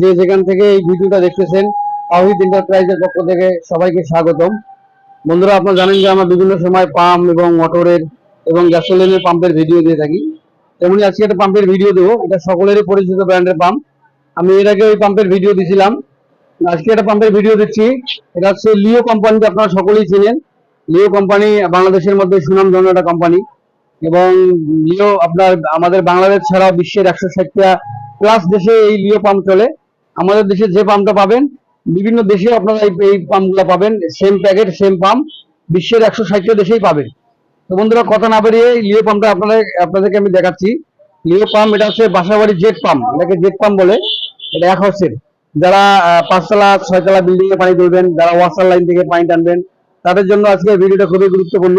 যে যেখান থেকে এই ভিডিওটা দেখতেছেন তাহিদ এন্টারপ্রাইজের থেকে সবাইকে স্বাগতম। বন্ধুরা, আপনারা জানেন যে আমরা বিভিন্ন সময় পাম্প এবং মোটরের এবং গ্যাসোলিনের পাম্পের ভিডিও দিয়ে থাকি। তেমনি আজকে একটা পাম্পের ভিডিও দেবো। এটা সকলেরই পরিচিত ব্র্যান্ডের পাম্প। আমি এর আগে ওই পাম্পের ভিডিও দিয়েছিলাম আজকে একটা পাম্পের ভিডিও দিচ্ছি। এটা হচ্ছে লিও কোম্পানিতে আপনারা সকলেই চিনেন। লিও কোম্পানি বাংলাদেশের মধ্যে সুনামধন্য একটা কোম্পানি। এবং লিও আপনার, আমাদের বাংলাদেশ ছাড়া বিশ্বের একশো ষাটটা প্লাস দেশে এই লিও পাম্প চলে। আমাদের দেশে যে পাম্পটা পাবেন, বিভিন্ন দেশে আপনারা এই এই পাম্পগুলো পাবেন। সেম প্যাকেট সেম পাম্প বিশ্বের একশো ষাটটা দেশেই পাবেন তো বন্ধুরা, কথা না বেরিয়ে লিও পাম্পটা আপনাদের, আপনাদেরকে আমি দেখাচ্ছি। লিও পাম্প এটা হচ্ছে বাসাবাড়ি জেট পাম্প এটাকে জেট পাম্প বলে। এটা এক হচ্ছে যারা পাঁচতলা, ছয়তলা বিল্ডিং এ পানি তুলবেন, যারা ওয়াসার লাইন থেকে পানি টানবেন, তাদের জন্য আজকে ভিডিওটা খুবই গুরুত্বপূর্ণ।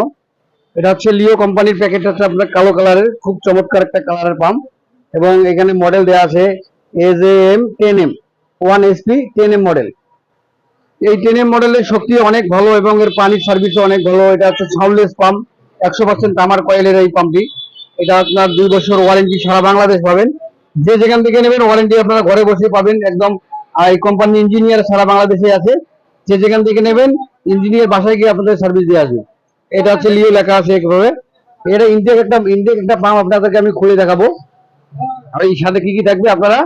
এটা হচ্ছে লিও কোম্পানির প্যাকেট হচ্ছে আপনার কালো কালারের খুব চমৎকার একটা কালারের পাম্প এবং এখানে মডেল দেওয়া আছে age M ten M one SP ten M model এই টেন এম মডেলের শক্তি অনেক ভালো এবং এর পানির সার্ভিসও অনেক ভালো। এটা হচ্ছে সাউন্ডলেস পাম্প একশো পার্সেন্ট তামার কয়েলের এই পাম্পটি এটা আপনার দুই বছর ওয়ারেন্টি সারা বাংলাদেশ পাবেন। যে যেখান থেকে নেবেন ওয়ারেন্টি আপনারা ঘরে বসে পাবেন। একদম এই কোম্পানি ইঞ্জিনিয়ার সারা বাংলাদেশে আছে। যে যেখান থেকে নেবেন ইঞ্জিনিয়ার বাসায় গিয়ে আপনাদের সার্ভিস দিয়ে আসবে। এটা হচ্ছে লিও লেখা আছে একভাবে এটা ইনটেক একটা ইনটেক একটা পাম্প আপনাদেরকে আমি খুলে দেখাবো। আর এই সাথে কি কি থাকবে আপনারা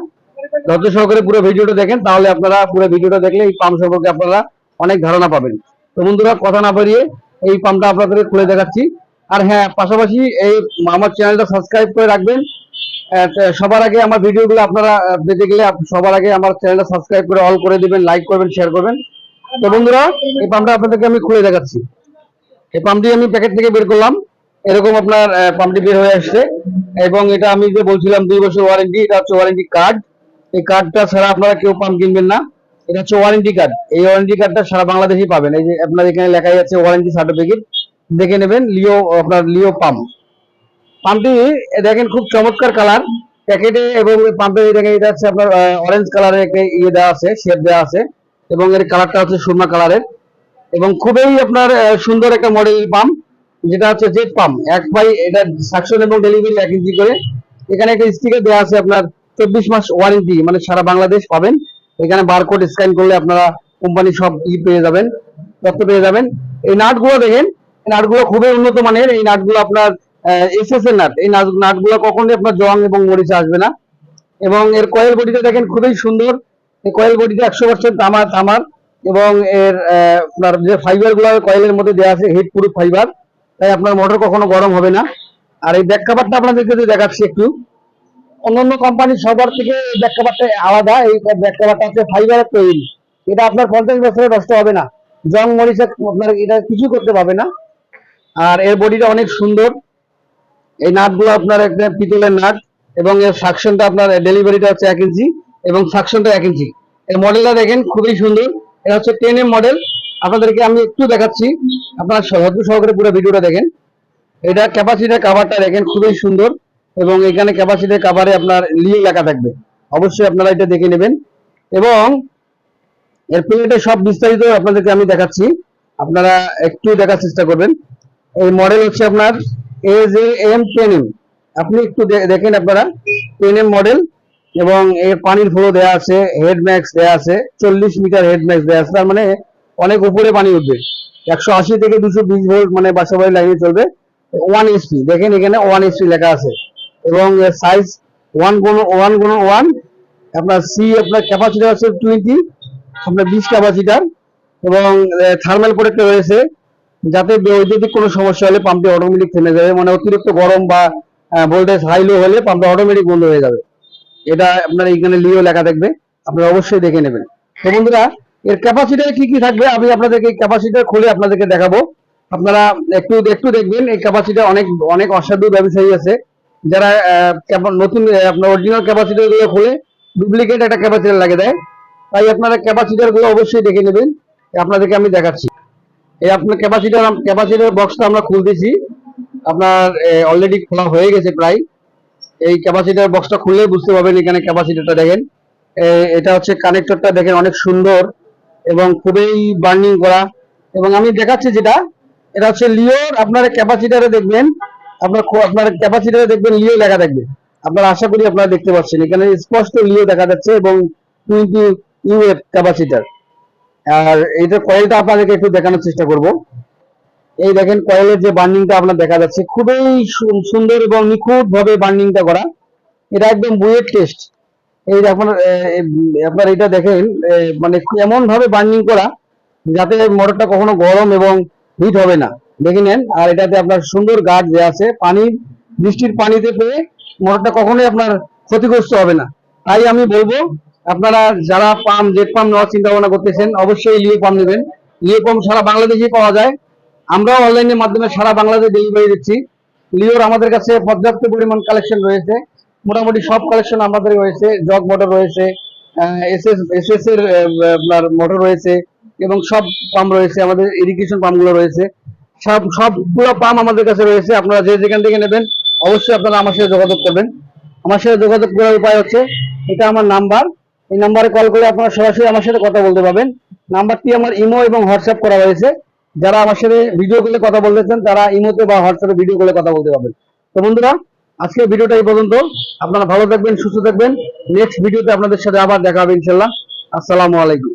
ধৈর্য সহকারে পুরো ভিডিওটা দেখেন, তাহলে আপনারা পুরো ভিডিওটা দেখলে এই পাম্প সম্পর্কে আপনারা অনেক ধারণা পাবেন। তো বন্ধুরা, কথা না বাড়িয়ে এই পাম্পটা আপনাদের খুলে দেখাচ্ছি। আর হ্যাঁ পাশাপাশি এই আমার চ্যানেলটা সাবস্ক্রাইব করে রাখবেন। সবার আগে আমার ভিডিওগুলো আপনারা পেতে গেলে সবার আগে আমার চ্যানেলটা সাবস্ক্রাইব করে অল করে দিবেন, লাইক করবেন শেয়ার করবেন। তো বন্ধুরা, এই পাম্পটা আপনাদেরকে আমি খুলে দেখাচ্ছি। এই পাম্পটি আমি প্যাকেট থেকে বের করলাম। এরকম আপনার পাম্পটি বের হয়ে আসছে। এবং এটা আমি যে বলছিলাম, দুই বছর ওয়ারেন্টি এটা হচ্ছে ওয়ারেন্টি কার্ড এই কার্ডটা ছাড়া আপনারা কেউ পাম্প কিনবেন না। এটা হচ্ছে ওয়ারেন্টি কার্ড এই ওয়ারেন্টি কার্ডটা সারা বাংলাদেশেই পাবেন। এই যে আপনার এখানে লেখাই আছে ওয়ারেন্টি সার্টিফিকেট দেখে নেবেন, লিও, আপনার লিও পাম্প পাম্পটি দেখেন খুব চমৎকার কালার প্যাকেটে এবং পাম্পে দেখেন এটা হচ্ছে আপনার অরেঞ্জ কালারের একটা ইয়ে দেওয়া আছে শেপ দেওয়া আছে। এবং এর কালারটা হচ্ছে সুরমা কালারের এবং খুবই আপনার সুন্দর একটা মডেল পাম্প যেটা হচ্ছে জেট পাম্প এক বাই এটা সাকশন এবং ডেলিভারি এক ইঞ্চি করে। এখানে একটা স্টিকার দেওয়া আছে আপনার চব্বিশ মাস ওয়ারেন্টি মানে সারা বাংলাদেশ পাবেন। এখানে বারকোড স্ক্যান করলে আপনারা কোম্পানি সব ই পেয়ে যাবেন, তথ্য পেয়ে যাবেন। এই নাটগুলো দেখেন, এই নাটগুলো খুবই উন্নত মানের। এই নাটগুলো আপনার এসএস এর নাট। এই নাট- নাটগুলো কখনোই আপনার জং এবং মরিচা আসবে না। এবং এর কয়েল বডিটা দেখেন খুবই সুন্দর। এই কয়েল বডিটা একশো পার্সেন্ট তামার তামার। এবং এর আপনার যে ফাইবারগুলো কয়েলের মধ্যে দেওয়া আছে হিট প্রুফ ফাইবার তাই আপনার মোটর কখনো গরম হবে না। আর এই ব্যাক আপনাদেরকে যদি দেখাচ্ছি একটু। অন্যান্য কোম্পানি সবার থেকে ব্যাক কাভারটা আলাদা, এই ব্যাক কাভারটা হচ্ছে ফাইবারের তৈরি। এটা আপনার পঞ্চাশ বছরে নষ্ট হবে না। জং মরিচা আপনার এটা কিছু করতে পারবে না। আর এর বডিটা অনেক সুন্দর। এই নাটগুলো আপনার একটা পিতলের নাট এবং এর সাকশনটা আপনার ডেলিভারিটা হচ্ছে এক ইঞ্চি এবং সাকশনটা এক ইঞ্চি এর মডেলটা দেখেন, খুবই সুন্দর। এটা হচ্ছে টেন এম মডেল আপনাদেরকে আমি একটু দেখাচ্ছি। আপনারা সহজ সহকারে পুরো ভিডিওটা দেখেন। এটা ক্যাপাসিটির কাভারটা দেখেন, খুবই সুন্দর। এবং এখানে ক্যাপাসিটির কাভারে আপনার লিয়ে লেখা থাকবে। অবশ্যই আপনারা এটা দেখে নেবেন। এবং এর প্লেটে সব বিস্তারিত আপনাদেরকে আমি দেখাচ্ছি। আপনারা একটু দেখার চেষ্টা করবেন। এই মডেল হচ্ছে আপনার এজ এম টেন এম আপনি একটু দেখেন আপনারা। টেন এম মডেল এবং এর পানির ফ্লো দেওয়া আছে হেড ম্যাক্স দেওয়া আছে, চল্লিশ মিটার হেড ম্যাক্স দেওয়া আছে, তার মানে অনেক উপরে পানি উঠবে। একশো আশি থেকে দুশো বিশ ভোল্ট মানে বাসাবাড়ি লাইনে চলবে। ওয়ান এসপি দেখেন এখানে ওয়ান এসপি লেখা আছে। এবং সাইজ ওয়ান গুণ ওয়ান গুণ ওয়ান আপনার সি আপনার ক্যাপাসিটি আছে টোয়েন্টি আপনার বিশ ক্যাপাসিটার এবং থার্মাল প্রোটেক্টর রয়েছে, যাতে বৈদ্যুতিক কোনো সমস্যা হলে পাম্পটি অটোমেটিক থেমে যাবে। মানে অতিরিক্ত গরম বা ভোল্টেজ হাই লো হলে পাম্পটা অটোমেটিক বন্ধ হয়ে যাবে। এটা আপনার এইখানে লিও লেখা থাকবে, আপনারা অবশ্যই দেখে নেবেন। তো বন্ধুরা, এর ক্যাপাসিটার কি কি থাকবে? আমি আপনাদেরকে এই ক্যাপাসিটার খুলে আপনাদেরকে দেখাবো। আপনারা একটু একটু দেখবেন, এই ক্যাপাসিটার অনেক অনেক অসাধু ব্যবসায়ী আছে। যারা নতুন আপনার অরিজিনাল ক্যাপাসিটারগুলো খুলে ডুপ্লিকেট একটা ক্যাপাসিটার লাগিয়ে দেয়। তাই আপনারা ক্যাপাসিটারগুলো অবশ্যই দেখে নেবেন। আপনাদেরকে আমি দেখাচ্ছি। এই আপনার ক্যাপাসিটার ক্যাপাসিটার বক্সটা আমরা খুলতেছি। আপনার অলরেডি খোলা হয়ে গেছে প্রায়। এই ক্যাপাসিটার বক্সটা খুললেই বুঝতে পারবেন এখানে ক্যাপাসিটারটা দেখেন। এটা হচ্ছে কানেক্টরটা দেখেন অনেক সুন্দর এবং খুবই বার্নিং করা। এবং আমি দেখাচ্ছি যেটা, এটা হচ্ছে লিওর, আপনার ক্যাপাসিটারে দেখবেন, আপনার আপনার ক্যাপাসিটারে দেখবেন লিও লেখা থাকবে আপনারা আশা করি আপনারা দেখতে পাচ্ছেন। এখানে স্পষ্ট লিও দেখা যাচ্ছে এবং টোয়েন্টি ইউএফ ক্যাপাসিটার। আর এইটার কয়েলটা আপনাদেরকে একটু দেখানোর চেষ্টা করব। এই দেখেন কয়েলের যে বার্নিংটা আপনার দেখা যাচ্ছে, খুবই সুন্দর এবং নিখুঁত ভাবে বার্নিংটা করা। এটা একদম বুয়েট টেস্ট। এই আপনার আপনার এটা দেখেন মানে এমন ভাবে বার্নিং করা যাতে মোটরটা কখনো গরম এবং হিট হবে না। দেখে নেন, আর এটাতে আপনার সুন্দর গাছ যে আছে। পানি, বৃষ্টির পানিতে পেয়ে মোটরটা কখনোই আপনার ক্ষতিগ্রস্ত হবে না। তাই আমি বলব, আপনারা যারা পাম্প জেট পাম্প নেওয়ার চিন্তা ভাবনা করতেছেন, অবশ্যই লিও পাম্প নেবেন। লিও পাম্প সারা বাংলাদেশে পাওয়া যায়। আমরাও অনলাইনের মাধ্যমে সারা বাংলাদেশে ডেলিভারি দিচ্ছি। লিওর আমাদের কাছে পর্যাপ্ত পরিমাণ কালেকশন রয়েছে। মোটামুটি সব কালেকশন আমাদের রয়েছে। জগ মোটর রয়েছে এসএস এসএস এর আপনার মোটর রয়েছে এবং সব পাম্প রয়েছে। আমাদের ইরিগেশন পাম্পগুলো রয়েছে। সব সবগুলো পাম্প আমাদের কাছে রয়েছে। আপনারা যে যেখান থেকে নেবেন, অবশ্যই আপনারা আমার সাথে যোগাযোগ করবেন। আমার সাথে যোগাযোগ করার উপায় হচ্ছে, এটা আমার নাম্বার এই নাম্বারে কল করে আপনারা সরাসরি আমার সাথে কথা বলতে পারবেন। নাম্বারটি আমার ইমো এবং হোয়াটসঅ্যাপ করা হয়েছে যারা আমার সাথে ভিডিও কলে কথা বলতেছেন, তারা ইমোতে বা হোয়াটসঅ্যাপে ভিডিও কলে কথা বলতে পারবেন। তো বন্ধুরা, আজকের ভিডিওটা এই পর্যন্ত। আপনারা ভালো থাকবেন, সুস্থ থাকবেন। নেক্সট ভিডিওতে আপনাদের সাথে আবার দেখা হবে ইনশাল্লাহ আসসালামু আলাইকুম।